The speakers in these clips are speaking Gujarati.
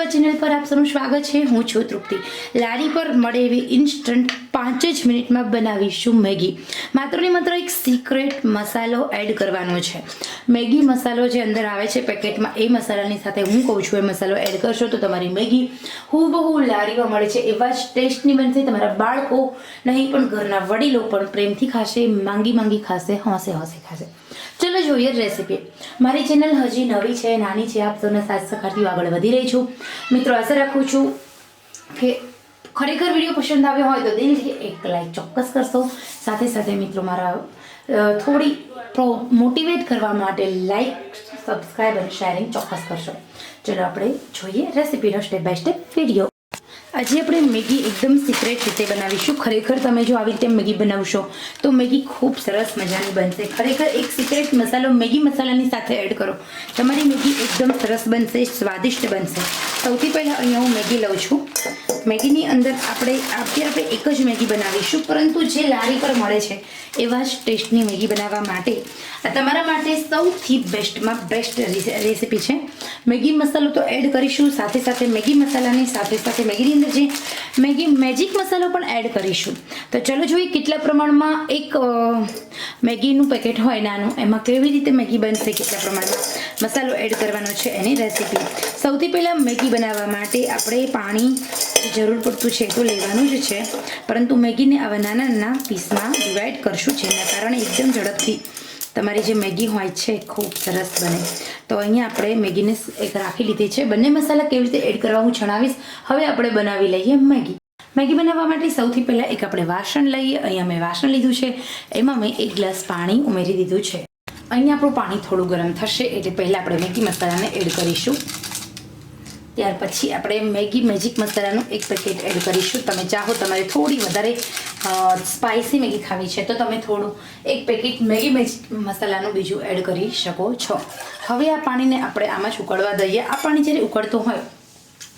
સેવા ચેનલ પર આપ સૌનું સ્વાગત છે. હું છું તૃપ્તિ. લારી પર મળે એવી ઇન્સ્ટન્ટ પાંચ જ મિનિટમાં બનાવીશું મેગી. માત્ર ને માત્ર એક સિક્રેટ મસાલો એડ કરવાનો છે. મેગી મસાલો જે અંદર આવે છે પેકેટમાં, એ મસાલાની સાથે હું કહું છું, એ મસાલો એડ કરશો તો તમારી મેગી હુબહુ લારીમાં મળે છે. એવા જ ટેસ્ટની બનશે. તમારા બાળકો નહીં, પણ ઘરના વડીલો પણ પ્રેમથી ખાશે, માંગી માંગી ખાશે, હોંશે હોંશે ખાશે. ચલો જોઈએ રેસીપી મારી ચેનલ હજી નવી છે, નાની છે, આપ સૌના સાથ સખાથી આગળ વધી રહી છું. મિત્રો, આશા રાખું છું કે ખરેખર વીડિયો પસંદ આવ્યો હોય તો દિલથી એક લાઈક ચોક્કસ કરશો. સાથે સાથે મિત્રો મારા થોડી પ્રો મોટિવેટ કરવા માટે લાઈક સબસ્ક્રાઈબ અને શેરિંગ ચોક્કસ કરશો. ચલો આપણે જોઈએ રેસીપીનો સ્ટેપ બાય સ્ટેપ વીડિયો આજે આપણે મેગી એકદમ સિક્રેટ રીતે બનાવીશું. ખરેખર તમે જો આવી રીતે મેગી બનાવશો, તો મેગી ખૂબ સરસ મજાની બનશે. ખરેખર એક સિક્રેટ મસાલો, મેગી મસાલાની સાથે એડ કરો. તમારી મેગી એકદમ સરસ બનશે, સ્વાદિષ્ટ બનશે. સૌથી પહેલાં અહીંયા હું મેગી લઉં છું. મેગીની અંદર આપણે અત્યારે આપણે એક જ મેગી બનાવીશું, પરંતુ જે લારી પર મળે છે, એવા જ ટેસ્ટની મેગી બનાવવા માટે. આ તમારા માટે સૌથી બેસ્ટમાં બેસ્ટ રેસીપી છે. મેગી મસાલો તો એડ કરીશું, સાથે સાથે મેગી મસાલાની સાથે સાથે મેગીની અંદર જે મેગી, મેજિક મસાલો પણ એડ કરીશું. તો ચલો જોઈએ કેટલા પ્રમાણમાં એક મેગીનું પેકેટ હોય નાનું, એમાં કેવી રીતે મેગી બનશે, કેટલા પ્રમાણમાં મસાલો એડ કરવાનો છે એની રેસીપી. સૌથી પહેલાં મેગી બનાવવા માટે આપણે પાણી જરૂર પડતું છે તો લેવાનું જ છે. પરંતુ મેગીને આવા નાના નાના પીસમાં ડિવાઈડ કરશું જેના કારણે એકદમ ઝડપથી તમારી જે મેગી હોય છે ખૂબ સરસ બને. તો અહીંયા આપણે મેગીને એક રાખી લીધી છે. બંને મસાલા કેવી રીતે એડ કરવા હું જણાવીશ. હવે આપણે બનાવી લઈએ મેગી. મેગી બનાવવા માટે સૌથી પહેલાં એક આપણે વાસણ લઈએ. અહીંયા મેં વાસણ લીધું છે. એમાં મેં એક ગ્લાસ પાણી ઉમેરી દીધું છે. અહીંયા આપણું પાણી થોડું ગરમ થશે, એટલે પહેલાં આપણે મેગી મસાલાને એડ કરીશું. ત્યાર પછી આપણે મેગી મેજિક મસાલાનું એક પેકેટ એડ કરીશું. તમે ચાહો તમારે થોડી વધારે સ્પાઇસી મેગી ખાવી છે તો તમે થોડું એક પેકેટ મેગી મેજિક મસાલાનું બીજું એડ કરી શકો છો. હવે આ પાણીને આપણે આમાં જ ઉકળવા દઈએ. આ પાણી જ્યારે ઉકળતું હોય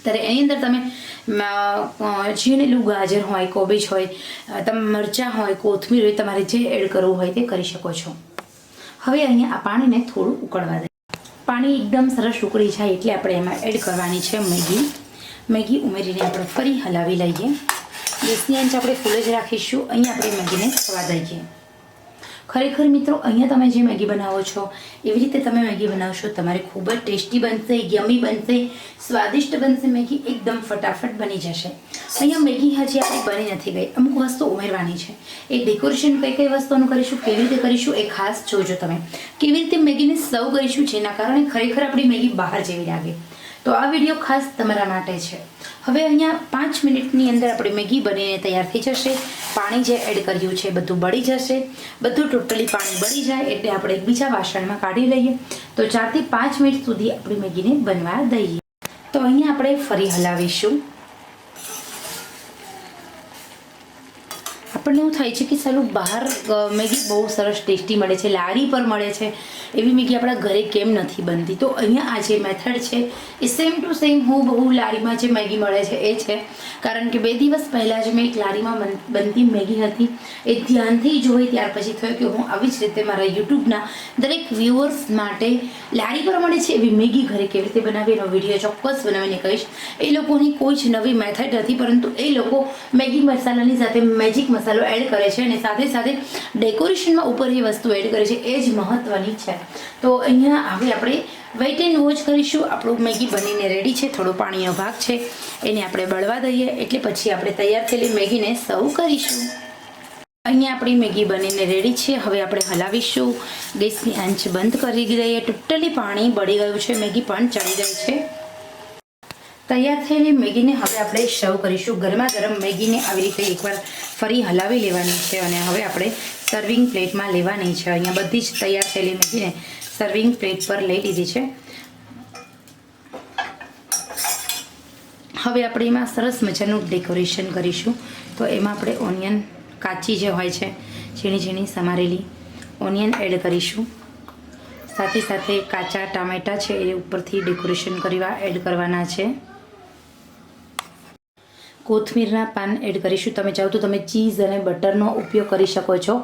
ત્યારે એની અંદર તમે અ, ઝીણેલું ગાજર હોય કોબીજ હોય તમે મરચાં હોય કોથમીર હોય તમારે જે એડ કરવું હોય તે કરી શકો છો. હવે અહીંયા આ પાણીને થોડું ઉકળવા દઈએ. પાણી એકદમ સરસ ઉકળી જાય એટલે આપણે એમાં એડ કરવાની છે મેગી. મેગી ઉમેરીને આપણે ફરી હલાવી લઈએ. ગેસની આંચ આપણે ફૂલ જ રાખીશું. અહીંયા આપણે મેગીને થવા દઈએ. ખરેખર મિત્રો, અહીંયા તમે જે મેગી બનાવો છો, એવી રીતે તમે મેગી બનાવશો, તમારે ખૂબ જ ટેસ્ટી બનશે, યમી બનશે, સ્વાદિષ્ટ બનશે, મેગી એકદમ ફટાફટ બની જશે. અહીંયા મેગી હજી આપણી બની નથી ગઈ. અમુક વસ્તુ ઉમેરવાની છે. એ ડેકોરેશન કઈ કઈ વસ્તુનું કરીશું, કેવી રીતે કરીશું એ ખાસ જોજો તમે. કેવી રીતે મેગીને સર્વ કરીશું જેના કારણે ખરેખર આપણી મેગી બહાર જેવી લાગે. તો આ વીડિયો ખાસ તમારા માટે છે. હવે અહીંયા પાંચ મિનિટની અંદર આપણી મેગી બનીને તૈયાર થઈ જશે. પાણી જે એડ કર્યું છે બધું બળી જશે. બધું ટોટલી પાણી બળી જાય એટલે આપણે એક બીજા વાસણમાં કાઢી લઈએ. તો ચારથી પાંચ મિનિટ સુધી આપણી મેગીને બનવા દઈએ. તો અહીંયા આપણે ફરી હલાવીશું. આપણને એવું થાય છે કે ચાલો બહાર મેગી બહુ સરસ ટેસ્ટી મળે છે, લારી પર મળે છે, એવી મેગી આપણા ઘરે કેમ નથી બનતી? તો અહીંયા આ જે મેથડ છે, એ સેમ ટુ સેમ હું બહુ લારીમાં જે મેગી મળે છે, એ છે. કારણ કે બે દિવસ પહેલાં જ મેં એક લારીમાં બનતી મેગી હતી. એ ધ્યાનથી જોઈ ત્યાર પછી થયું કે હું આવી જ રીતે મારા યુટ્યુબના દરેક વ્યુઅર્સ માટે લારી પર મળે છે, એવી મેગી ઘરે કેવી રીતે બનાવી એનો વીડિયો ચોક્કસ બનાવીને કહીશ. એ લોકોની કોઈ જ નવી મેથડ નથી, પરંતુ એ લોકો મેગી મસાલાની સાથે મેજિક મસાલો એડ કરે છે અને સાથે સાથે ડેકોરેશનમાં ઉપર એ વસ્તુ એડ કરે છે, એ જ મહત્વની છે. તો અહીંયા હવે આપણે વેઇટ એન્ડ વોચ કરીશું. આપણું મેગી બનીને રેડી છે. થોડો પાણીનો ભાગ છે. એને આપણે બળવા દઈએ. એટલે પછી આપણે તૈયાર થયેલી મેગીને સર્વ કરીશું. અહીંયા આપણી મેગી બનીને રેડી છે. હવે આપણે હલાવીશું. ગેસની આંચ બંધ કરી દઈએ. ટોટલી પાણી બળી ગયું છે. મેગી પણ ચડી ગઈ છે. તૈયાર થયેલી મેગીને હવે આપણે સર્વ કરીશું. ગરમા ગરમ મેગીને આવી રીતે એકવાર ફરી હલાવી લેવાની છે અને હવે આપણે સર્વિંગ પ્લેટમાં લેવાની છે. અહીંયા બધી જ તૈયાર થયેલી મેગીને સર્વિંગ પ્લેટ પર લઈ લીધી છે. હવે આપણે એમાં સરસ મજાનું ડેકોરેશન કરીશું. તો એમાં આપણે ઓનિયન કાચી જે હોય છે, ઝીણી ઝીણી સમારેલી ઓનિયન એડ કરીશું. સાથે સાથે કાચા ટામેટા છે એ ઉપરથી ડેકોરેશન કરવા એડ કરવાના છે. કોથમીરના પાન એડ કરીશું. તમે ચાહો તો તમે ચીઝ અને બટરનો ઉપયોગ કરી શકો છો.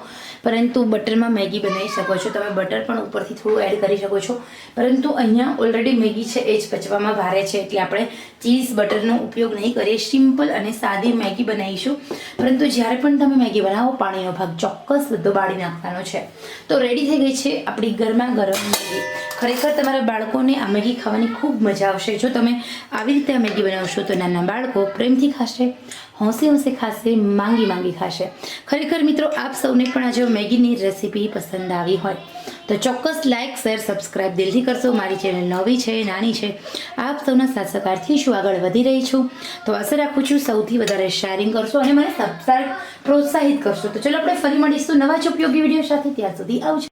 પરંતુ બટરમાં મેગી બનાવી શકો છો. તમે બટર પણ ઉપરથી થોડું એડ કરી શકો છો. પરંતુ અહીંયા ઓલરેડી મેગી છે એ જ પચવામાં ભારે છે. એટલે આપણે ચીઝ, બટરનો ઉપયોગ નહીં કરીએ. સિમ્પલ અને સાદી મેગી બનાવીશું. પરંતુ જ્યારે પણ તમે મેગી બનાવો, પાણીનો ભાગ ચોક્કસ બધો બાળી નાખવાનો છે. તો રેડી થઈ ગઈ છે આપણી ગરમા ગરમ મેગી. ખરેખર તમારા બાળકોને આ મેગી ખાવાની ખૂબ મજા આવશે. જો તમે આવી રીતે આ મેગી બનાવશો તો નાના બાળકો પ્રેમથી ખાશે, હોંશે હોંસે ખાશે, માંગી માંગી ખાશે. ખરેખર મિત્રો, આપ સૌને પણ આ જો મેગીની રેસીપી પસંદ આવી હોય તો ચોક્કસ લાઇક શેર, સબસ્ક્રાઇબ દિલથી કરશો. મારી ચેનલ નવી છે, નાની છે, આપ સૌના સાથ સહકારથી શું આગળ વધી રહી છું? તો આશા રાખું છું સૌથી વધારે શેરિંગ કરશો અને મને સબસ્ક્રાઇબ પ્રોત્સાહિત કરશો. તો ચલો આપણે ફરી મળીશું નવા જ ઉપયોગી વીડિયો સાથે. ત્યાં સુધી આવજો.